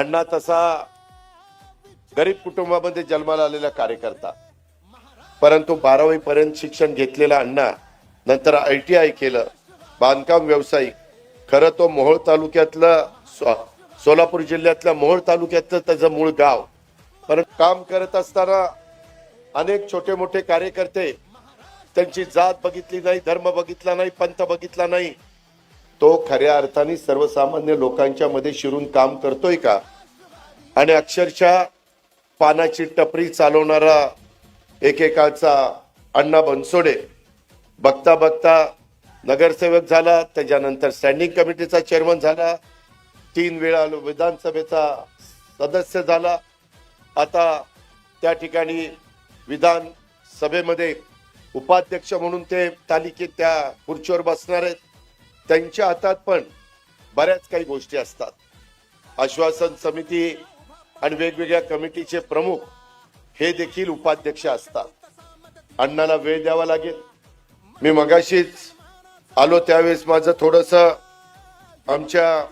अण्णा तसा गरीब कुटुंबामध्ये जन्माला आलेला कार्यकर्ता परंतु बारावी पर्यंत शिक्षण घेतलेला अण्णा नंतर आय टी आय केलं बांधकाम व्यावसायिक खरं तो मोहोळ तालुक्यातलं सो- सोलापूर जिल्ह्यातल्या मोहोळ तालुक्यातलं त्याचं मूळ गाव. परंतु काम करत असताना अनेक छोटे मोठे कार्यकर्ते त्यांची जात बघितली नाही धर्म बघितला नाही पंथ बघितला नाही तो खऱ्या अर्थाने सर्वसामान्य लोकांच्या मध्ये शिरून काम करतोय का? आणि अक्षरशः पानाची टपरी चालवणारा एकेकाचा अण्णा बनसोडे बघता बघता नगरसेवक झाला त्याच्यानंतर स्टँडिंग कमिटीचा चेअरमन झाला तीन वेळा विधानसभेचा सदस्य झाला. आता त्या ठिकाणी विधान सभेमध्ये उपाध्यक्ष म्हणून ते तालिकेत त्या खुर्चीवर बसणार आहेत. त्यांच्या हातात पण बऱ्याच काही गोष्टी असतात. आश्वासन समिती आणि वेगवेगळ्या कमिटीचे प्रमुख हे देखील उपाध्यक्ष असतात. अण्णाला वेळ द्यावा लागेल. मी मगाशीच आलो त्यावेळेस माझं थोडस आमच्या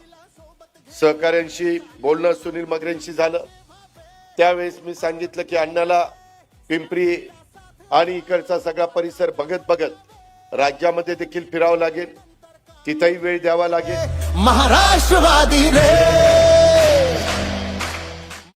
सहकाऱ्यांशी बोलणं सुनील मगरेंशी झालं. त्यावेळेस मी सांगितलं की अण्णाला पिंपरी आणि इकडचा सगळा परिसर बघत बघत राज्यामध्ये देखील फिरावं लागेल. तिथंही वेळ द्यावा लागेल. महाराष्ट्रवादी रे.